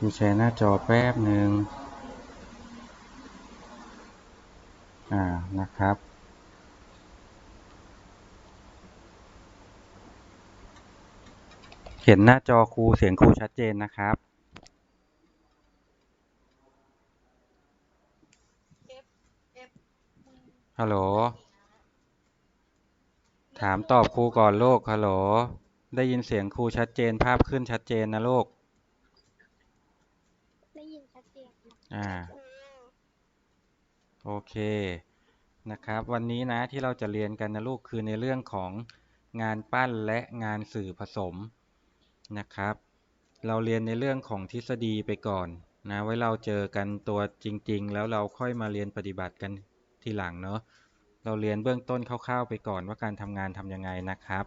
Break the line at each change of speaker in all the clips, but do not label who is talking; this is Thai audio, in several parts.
มีแชร์หน้าจอแป๊บหนึ่งอ่านะครับเห็นหน้าจอครูเสียงครูชัดเจนนะครับ ฮัลโหล ถามตอบครูก่อนโลกฮัลโหล ได้ยินเสียงครูชัดเจนภาพขึ้นชัดเจนนะโลก
ได้ยินชัดเจนค่ะ
อ่า โอเค นะครับ วันนี้นะที่เราจะเรียนกันนะลูกคือในเรื่องของงานปั้นและงานสื่อผสมนะครับ เราเรียนในเรื่องของทฤษฎีไปก่อนนะไว้เราเจอกันตัวจริง ๆ แล้วเราค่อยมาเรียนปฏิบัติกันทีหลังเนาะเราเรียนเบื้องต้นคร่าวๆไปก่อนว่าการทำงานทำยังไงนะครับ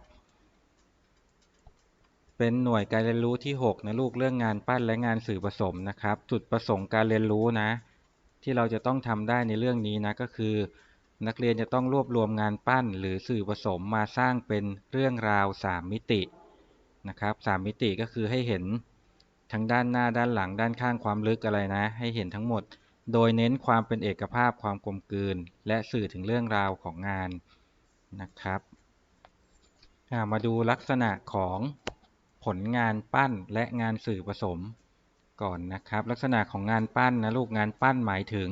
เป็นหน่วยการเรียนรู้ที่ 6 นะลูกเรื่องงานปั้นและงานสื่อผสมนะครับ จุดประสงค์การเรียนรู้นะ ที่เราจะต้องทำได้ในเรื่องนี้นะก็คือ นักเรียนจะต้องรวบรวมงานปั้นหรือสื่อผสมมาสร้างเป็นเรื่องราว 3 มิตินะครับ3มิติก็คือให้เห็นทั้งด้านหน้าด้านหลังด้านข้างความลึกอะไรนะ ให้เห็นทั้งหมด โดยเน้นความเป็นเอกภาพความกลมกลืน และสื่อถึงเรื่องราวของงานนะครับมาดูลักษณะของ ผลงานปั้นและงานสื่อผสมก่อนนะครับ ลักษณะของงานปั้นนะลูกงานปั้นหมายถึง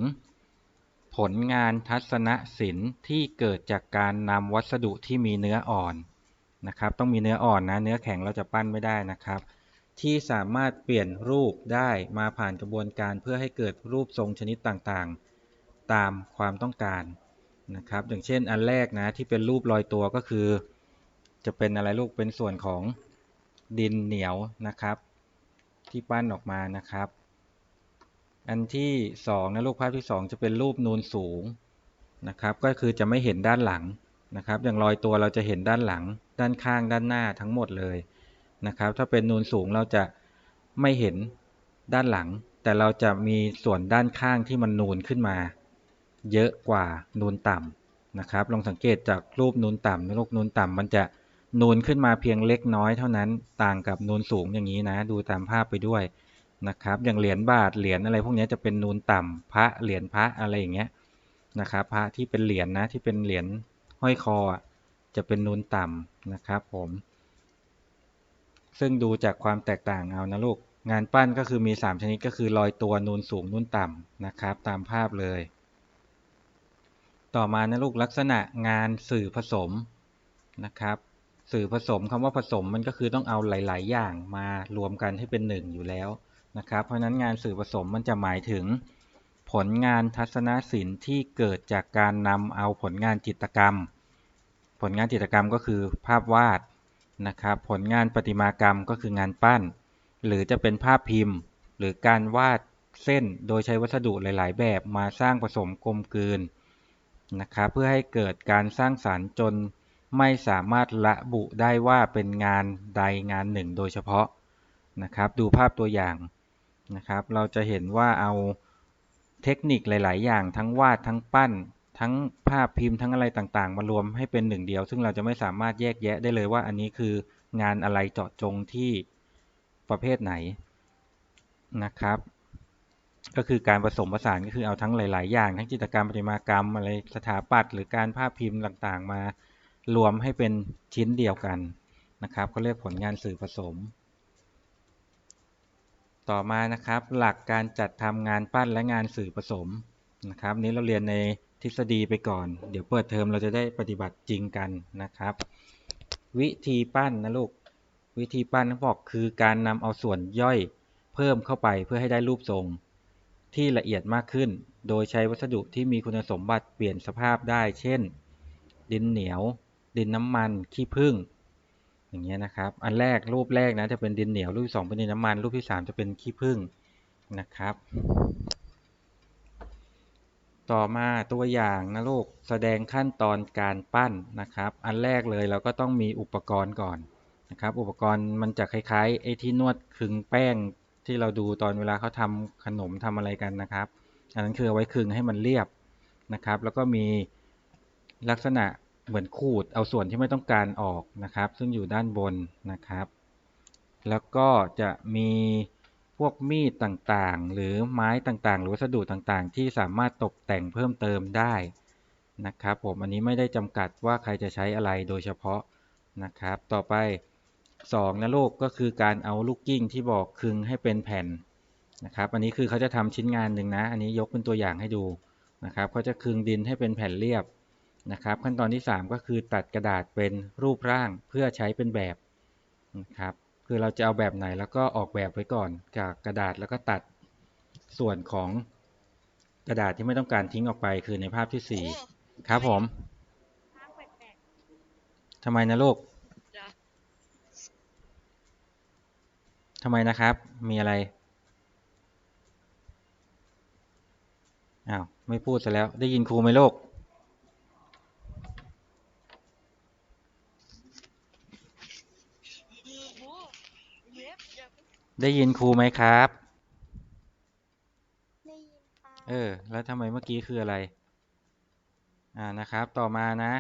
ผลงานทัศนศิลป์ที่เกิดจากการนำวัสดุที่มีเนื้ออ่อนนะครับ ต้องมีเนื้ออ่อนนะเนื้อแข็งเราจะปั้นไม่ได้นะครับ ที่สามารถเปลี่ยนรูปได้มาผ่านกระบวนการเพื่อให้เกิดรูปทรงชนิดต่างๆ ตามความต้องการนะครับ อย่างเช่นอันแรกนะที่เป็นรูปลอยตัวก็คือ จะเป็นอะไรลูกเป็นส่วนของ ดินเหนียวนะครับ ที่ปั้นออกมานะครับ อันที่สองนะลูกภาพที่สองจะเป็นรูปนูนสูงนะครับ ก็คือจะไม่เห็นด้านหลังนะครับ อย่างลอยตัวเราจะเห็นด้านหลัง ด้านข้างด้านหน้าทั้งหมดเลยนะครับ ถ้าเป็นนูนสูงเราจะไม่เห็นด้านหลัง แต่เราจะมีส่วนด้านข้างที่มันนูนขึ้นมา เยอะกว่านูนต่ำนะครับ ลองสังเกตจากรูปนูนต่ำในะลูกนูนต่ำมันจะ นูนขึ้นมาเพียงเล็กน้อยเท่านั้น ต่างกับนูนสูงอย่างนี้นะ ดูตามภาพไปด้วยนะครับ อย่างเหรียญบาท เหรียญอะไรพวกนี้จะเป็นนูนต่ำพระ เหรียญพระอะไรอย่างเงี้ยนะครับ พระที่เป็นเหรียญนะที่เป็นเหรียญห้อยคอจะเป็นนูนต่ำนะครับผม ซึ่งดูจากความแตกต่างเอานะลูก งานปั้นก็คือมี 3 ชนิดก็คือลอยตัวนูนสูงนูนต่ำนะครับ ตามภาพเลย ต่อมานะลูกลักษณะงานสื่อผสมนะครับ สื่อผสมคำว่าผสมมันก็คือต้องเอาหลาย ๆ อย่างมารวมกันให้เป็นหนึ่งอยู่แล้วนะครับ เพราะฉะนั้นงานสื่อผสมมันจะหมายถึง ผลงานทัศนศิลป์ที่เกิดจากการนำเอาผลงานจิตรกรรม ผลงานจิตรกรรมก็คือภาพวาดนะครับ ผลงานประติมากรรมก็คืองานปั้น หรือจะเป็นภาพพิมพ์ หรือการวาดเส้นโดยใช้วัสดุหลาย ๆ แบบมาสร้างผสมกลมกลืนนะครับ เพื่อให้เกิดการสร้างสารรค์จน ไม่สามารถระบุได้ว่าเป็นงานใดงานหนึ่งโดยเฉพาะนะครับ ดูภาพตัวอย่างนะครับ เราจะเห็นว่าเอาเทคนิคหลาย ๆ อย่างทั้งวาดทั้งปั้น ทั้งภาพพิมพ์ทั้งอะไรต่าง ๆ มารวมให้เป็นหนึ่งเดียว ซึ่งเราจะไม่สามารถแยกแยะได้เลยว่าอันนี้คืองานอะไรเจาะจงที่ประเภทไหนนะครับ ก็คือการผสมผสานก็คือเอาทั้งหลาย ๆ อย่าง ทั้งจิตรกรรมประติมากรรมอะไรสถาปัตย์หรือการภาพพิมพ์ต่าง ๆ มา รวมให้เป็นชิ้นเดียวกันนะครับเขาเรียกผลงานสื่อผสม ต่อมานะครับหลักการจัดทำงานปั้นและงานสื่อผสมนะครับนี้เราเรียนในทฤษฎีไปก่อน เดี๋ยวเปิดเทอมเราจะได้ปฏิบัติจริงกันนะครับ วิธีปั้นนะลูกวิธีปั้นเขาบอกคือการนำเอาส่วนย่อยเพิ่มเข้าไปเพื่อให้ได้รูปทรง ที่ละเอียดมากขึ้น โดยใช้วัสดุที่มีคุณสมบัติเปลี่ยนสภาพได้ เช่น ดินเหนียว ดินน้ำมันขี้ผึ้งอย่างเงี้ยนะครับ อันแรกรูปแรกนะจะเป็นดินเหนียวรูปที่สองเป็นดินน้ำมัน รูปที่สามจะเป็นขี้ผึ้งนะครับ ต่อมาตัวอย่างนะลูกแสดงขั้นตอนการปั้นนะครับ อันแรกเลยเราก็ต้องมีอุปกรณ์ก่อนนะครับ อุปกรณ์มันจะคล้ายๆไอ้ที่นวดขึงแป้งที่เราดูตอนเวลาเขาทำขนมทำอะไรกันนะครับ อันนั้นคือเอาไว้ขึงให้มันเรียบนะครับ แล้วก็มีลักษณะ เหมือนขูดเอาส่วนที่ไม่ต้องการออกนะครับ ซึ่งอยู่ด้านบนนะครับ แล้วก็จะมีพวกมีดต่างๆ หรือไม้ต่างๆ หรือวัสดุต่างๆ ที่สามารถตกแต่งเพิ่มเติมได้นะครับ ผมอันนี้ไม่ได้จำกัดว่าใครจะใช้อะไรโดยเฉพาะนะครับ ต่อไป2นะลูกก็คือการเอาลูกกิ้งที่บอกคึงให้เป็นแผ่นนะครับอันนี้คือเขาจะทำชิ้นงานหนึ่งนะ อันนี้ยกเป็นตัวอย่างให้ดูนะครับเขาจะคึงดินให้เป็นแผ่นเรียบ นะครับ ขั้นตอนที่ 3 ก็คือตัดกระดาษเป็นรูปร่างเพื่อใช้เป็นแบบนะครับคือเราจะเอาแบบไหนแล้วก็ออกแบบไว้ก่อนจากกระดาษแล้วก็ตัดส่วนของกระดาษที่ไม่ต้องการทิ้งออกไปคือในภาพที่ 4 ครับผม
ภาพแปลก
ทำไมนะลูก
ๆจ้ะ
ทำไมนะครับ มีอะไร อ้าว ไม่พูดซะแล้ว ได้ยินครูไหมลูก
โอ้โหเว็บอย่า
ได้ยินครูไหมครับ
ได้ยินค่ะ
เออ แล้วทำไมเมื่อกี้คืออะไร อ่า นะครับ ต่อมานะ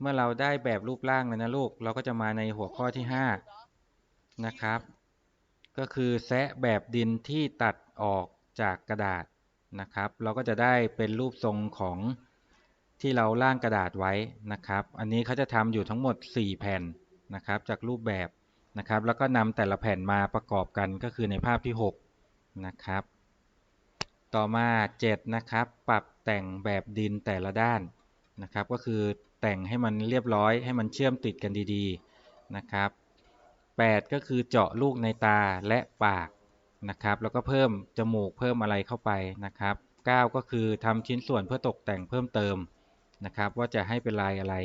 เมื่อเราได้แบบรูปร่างแล้วนะลูก เราก็จะมาในหัวข้อที่5นะครับ ก็คือแซะแบบดินที่ตัดออกจากกระดาษนะครับ เราก็จะได้เป็นรูปทรงของที่เราล่างกระดาษไว้นะครับ อันนี้เขาจะทำอยู่ทั้งหมด 4 แผ่นนะครับ จากรูปแบบ นะครับ แล้วก็นำแต่ละแผ่นมาประกอบกันก็คือในภาพที่ 6 นะครับ ต่อมา 7 นะครับ ปรับแต่งแบบดินแต่ละด้านนะครับ ก็คือแต่งให้มันเรียบร้อย ให้มันเชื่อมติดกันดีๆนะครับ 8 ก็คือเจาะลูกในตาและปากนะครับ แล้วก็เพิ่มจมูกเพิ่มอะไรเข้าไปนะครับ 9 ก็คือทำชิ้นส่วนเพื่อตกแต่งเพิ่มเติมนะครับ ว่าจะให้เป็นลายอะไร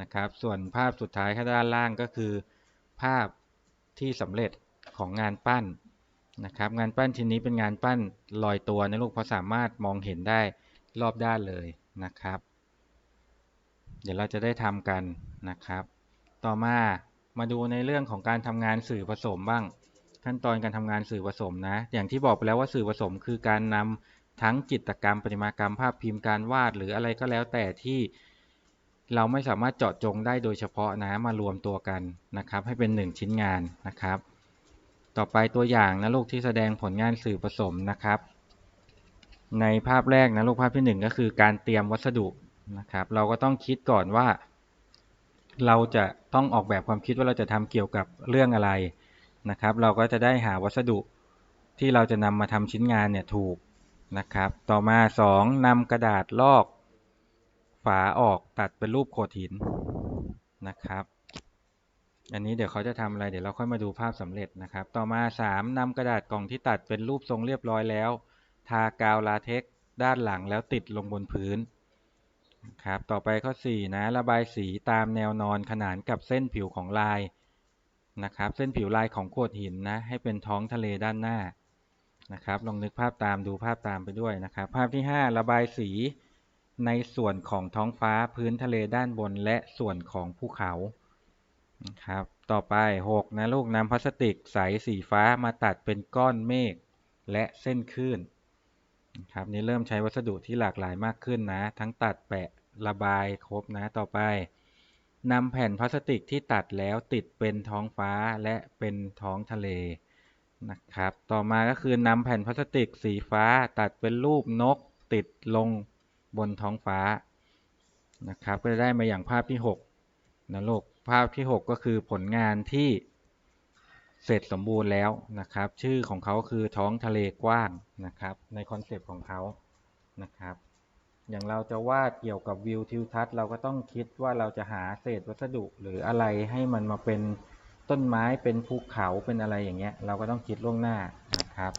นะครับ ส่วนภาพสุดท้ายข้างด้านล่างก็คือ ภาพที่สำเร็จของงานปั้นนะครับ งานปั้นชิ้นนี้เป็นงานปั้นลอยตัวนะลูกเพราะสามารถมองเห็นได้รอบด้านเลยนะครับ เดี๋ยวเราจะได้ทำกันนะครับ ต่อมามาดูในเรื่องของการทำงานสื่อผสมบ้าง ขั้นตอนการทำงานสื่อผสมนะ อย่างที่บอกไปแล้วว่าสื่อผสมคือการนำทั้งจิตกรรมประติมากรรมภาพพิมพ์การวาด หรืออะไรก็แล้วแต่ที่ เราไม่สามารถเจาะจงได้โดยเฉพาะนะมารวมตัวกันนะครับ ให้เป็นหนึ่งชิ้นงานนะครับ ต่อไปตัวอย่างนะลูกที่แสดงผลงานสื่อผสมนะครับ ในภาพแรกนะลูกภาพที่หนึ่งก็คือการเตรียมวัสดุนะครับ เราก็ต้องคิดก่อนว่า เราจะต้องออกแบบความคิดว่าเราจะทำเกี่ยวกับเรื่องอะไรนะครับ เราก็จะได้หาวัสดุที่เราจะนำมาทำชิ้นงานเนี่ยถูกนะครับ ต่อมา 2นำกระดาษลอก ฝาออกตัดเป็นรูปโขดหินนะครับ อันนี้เดี๋ยวเขาจะทำอะไรเดี๋ยวเราค่อยมาดูภาพสำเร็จนะครับ ต่อมา 3นำกระดาษกล่องที่ตัดเป็นรูปทรงเรียบร้อยแล้ว ทากาวลาเท็กด้านหลังแล้วติดลงบนพื้นครับ ต่อไปข้อ 4 นะ ระบายสีตามแนวนอนขนานกับเส้นผิวของลายนะครับ เส้นผิวลายของโขดหินนะ ให้เป็นท้องทะเลด้านหน้านะครับ ลองนึกภาพตามดูภาพตามไปด้วยนะครับ ภาพที่ 5 ระบายสี ในส่วนของท้องฟ้าพื้นทะเลด้านบนและส่วนของภูเขานะครับ ต่อไป 6 นะลูกนำพลาสติกใสสีฟ้ามาตัดเป็นก้อนเมฆและเส้นคลื่นครับนี่เริ่มใช้วัสดุที่หลากหลายมากขึ้นนะ ทั้งตัดแปะระบายครบนะต่อไปนำแผ่นพลาสติกที่ตัดแล้วติดเป็นท้องฟ้าและเป็นท้องทะเลนะครับ ต่อมาก็คือนำแผ่นพลาสติกสีฟ้าตัดเป็นรูปนกติดลง บนท้องฟ้านะครับ ก็จะได้มาอย่างภาพที่6นะลูกภาพที่ 6 ก็คือผลงานที่เสร็จสมบูรณ์แล้วนะครับ ชื่อของเขาคือท้องทะเลกว้างนะครับ ในคอนเซปต์ของเขานะครับ อย่างเราจะวาดเกี่ยวกับวิวทิวทัศน์เราก็ต้องคิดว่าเราจะหาเศษวัสดุหรืออะไรให้มันมาเป็นต้นไม้เป็นภูเขาเป็นอะไรอย่างเงี้ย เราก็ต้องคิดล่วงหน้านะครับ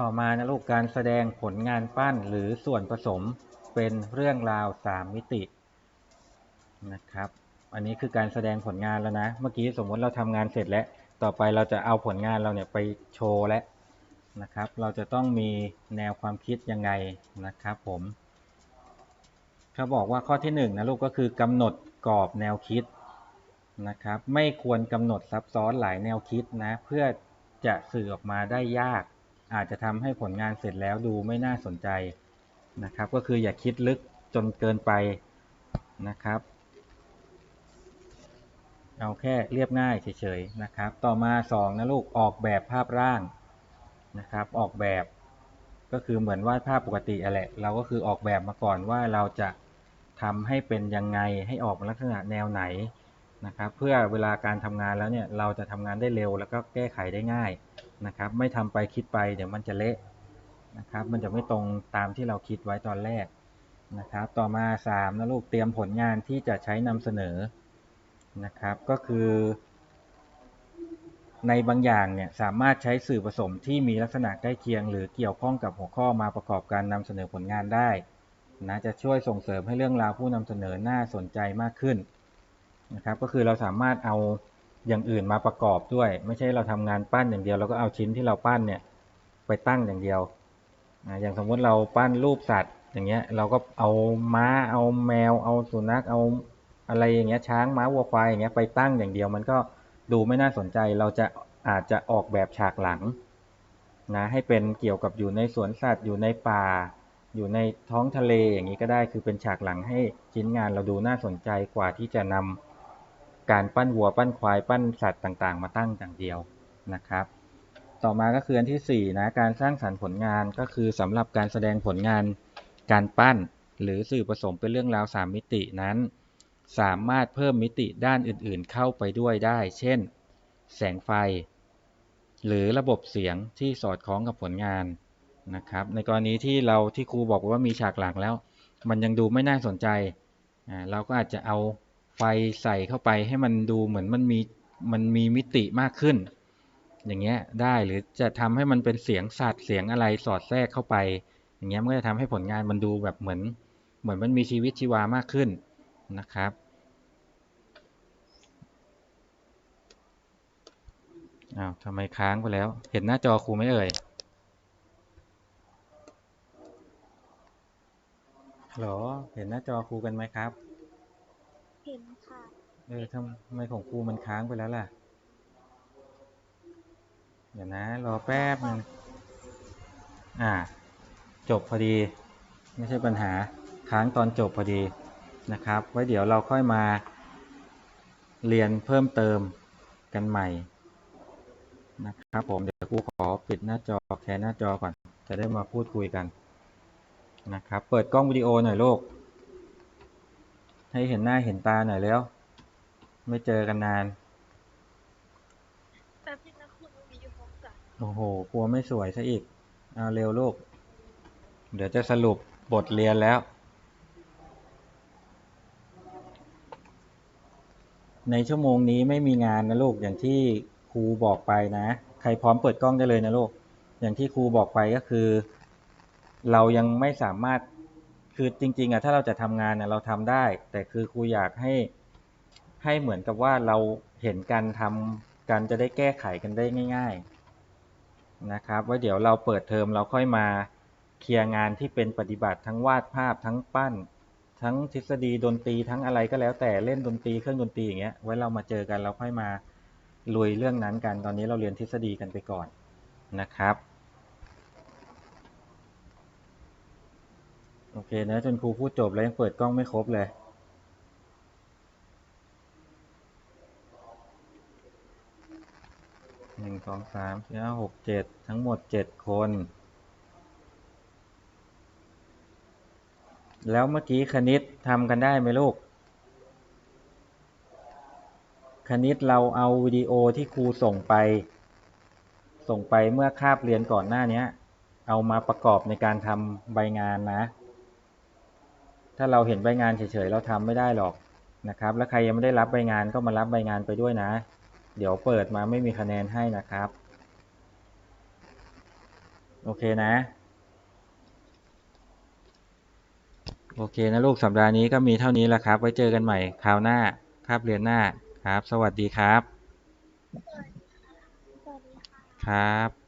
ต่อมานะลูกการแสดงผลงานปั้นหรือส่วนผสมเป็นเรื่องราวสามมิตินะครับ อันนี้คือการแสดงผลงานแล้วนะ เมื่อกี้สมมติเราทำงานเสร็จแล้ว ต่อไปเราจะเอาผลงานเราเนี่ยไปโชว์แล้วนะครับ เราจะต้องมีแนวความคิดยังไงนะครับผมเขาบอกว่าข้อที่หนึ่งนะลูกก็คือกำหนดกรอบแนวคิดนะครับ ไม่ควรกำหนดซับซ้อนหลายแนวคิดนะ เพื่อจะสื่อออกมาได้ยาก อาจจะทำให้ผลงานเสร็จแล้วดูไม่น่าสนใจนะครับ ก็คืออย่าคิดลึกจนเกินไปนะครับ เอาแค่เรียบง่ายเฉยๆนะครับ ต่อมาสองนะลูกออกแบบภาพร่างนะครับ ออกแบบก็คือเหมือนวาดภาพปกติอะแหละเราก็คือออกแบบมาก่อนว่าเราจะทำให้เป็นยังไงให้ออกมาลักษณะแนวไหน นะครับเพื่อเวลาการทำงานแล้วเนี่ยเราจะทำงานได้เร็ว แล้วก็แก้ไขได้ง่ายนะครับ ไม่ทำไปคิดไปเดี๋ยวมันจะเละนะครับ มันจะไม่ตรงตามที่เราคิดไว้ตอนแรกนะครับ ต่อมาสามนะลูกเตรียมผลงานที่จะใช้นำเสนอนะครับ ก็คือ ในบางอย่างเนี่ยสามารถใช้สื่อผสมที่มีลักษณะใกล้เคียง หรือเกี่ยวข้องกับหัวข้อมาประกอบการนำเสนอผลงานได้นะจะช่วยส่งเสริมให้เรื่องราวผู้นำเสนอน่าสนใจมากขึ้น นะครับ ก็คือเราสามารถเอาอย่างอื่นมาประกอบด้วย ไม่ใช่เราทำงานปั้นอย่างเดียวแล้วก็เอาชิ้นที่เราปั้นเนี่ยไปตั้งอย่างเดียวนะอย่างสมมติเราปั้นรูปสัตว์ อย่างเงี้ยเราก็เอาม้าเอาแมว เอาสุนัขเอาอะไรอย่างเงี้ยช้างม้าวัวควายอย่างเงี้ยไปตั้งอย่างเดียว มันก็ดูไม่น่าสนใจเราจะอาจจะออกแบบฉากหลังนะให้เป็นเกี่ยวกับอยู่ในสวนสัตว์อยู่ในป่า อยู่ในท้องทะเลอย่างนี้ก็ได้คือเป็นฉากหลังให้ชิ้นงานเราดูน่าสนใจกว่าที่จะนำ การปั้นวัวปั้นควายปั้นสัตว์ต่างๆ มาตั้งอย่างเดียวนะครับ ต่อมาก็คืออันที่สี่นะการสร้างสรรค์ผลงานก็คือสำหรับการแสดงผลงานการปั้น หรือสื่อผสมเป็นเรื่องราวสามมิตินั้น สามารถเพิ่มมิติด้านอื่นๆ เข้าไปด้วยได้ เช่น แสงไฟ หรือระบบเสียงที่สอดคล้องกับผลงานนะครับ ในกรณีที่เราที่ครูบอกว่ามีฉากหลังแล้ว มันยังดูไม่น่าสนใจ เราก็อาจจะเอา ไฟใส่เข้าไปให้มันดูเหมือนมันมีมันมีมิติมากขึ้น อย่างเงี้ยได้หรือจะทำให้มันเป็นเสียงสัตว์เสียงอะไรสอดแทรกเข้าไป อย่างเงี้ยมันก็จะทำให้ผลงานมันดูแบบเหมือน เหมือนมันมีชีวิตชีวามากขึ้นนะครับอ้าวทำไมค้างไปแล้ว เห็นหน้าจอครูไหมเอ่ยฮัลโหลเห็นหน้าจอครูกันไหมครับ
เห็นค่ะ
เออทำไมของครูมันค้างไปแล้วล่ะ เดี๋ยวนะ รอแป๊บนึงอ่า จบพอดี ไม่ใช่ปัญหา ค้างตอนจบพอดีนะครับ ไว้เดี๋ยวเราค่อยมา เรียนเพิ่มเติมกันใหม่ นะครับผม เดี๋ยวครูขอปิดหน้าจอแชร์หน้าจอก่อน จะได้มาพูดคุยกันนะครับ เปิดกล้องวิดีโอหน่อยลูก ให้เห็นหน้าเห็นตาหน่อยแล้ว ไม่เจอกันนาน
แต่พี่นักคุณมีอยู่ของสัตว์
โอ้โหกลัวไม่สวยซะอีกเอาเร็วลูก เดี๋ยวจะสรุปบทเรียนแล้ว ในชั่วโมงนี้ไม่มีงานนะลูก อย่างที่ครูบอกไปนะ ใครพร้อมเปิดกล้องได้เลยนะลูก อย่างที่ครูบอกไปก็คือ เรายังไม่สามารถ คือจริงๆอะถ้าเราจะทำงานเนี่ยเราทำได้ แต่คือครูอยากให้ให้เหมือนกับว่าเราเห็นการทำกันจะได้แก้ไขกันได้ง่าย ๆนะครับไว้เดี๋ยวเราเปิดเทอมเราค่อยมาเคลียร์งานที่เป็นปฏิบัติทั้งวาดภาพทั้งปั้น ทั้งทฤษฎีดนตรีทั้งอะไรก็แล้วแต่เล่นดนตรีเครื่องดนตรีอย่างเงี้ยไว้เรามาเจอกันเราค่อยมาลุยเรื่องนั้นกันตอนนี้เราเรียนทฤษฎีกันไปก่อนนะครับ โอเคนะ จนครูพูดจบแล้วยังเปิดกล้องไม่ครบเลย หนึ่งสองสามสี่ห้าหกเจ็ดทั้งหมดเจ็ดคน แล้วเมื่อกี้คณิตทำกันได้ไหมลูก คณิตเราเอาวิดีโอที่ครูส่งไป ส่งไปเมื่อคาบเรียนก่อนหน้านี้เอามาประกอบในการทำใบงานนะ ถ้าเราเห็นใบงานเฉยๆเราทำไม่ได้หรอกนะครับ แล้วใครยังไม่ได้รับใบงานก็มารับใบงานไปด้วยนะ เดี๋ยวเปิดมาไม่มีคะแนนให้นะครับ โอเคนะ โอเคนะลูกสัปดาห์นี้ก็มีเท่านี้แหละครับ ไว้เจอกันใหม่คราวหน้าคาบเรียนหน้าครับ สวัสดีครับ
สวัสดีค่ะ
ครับ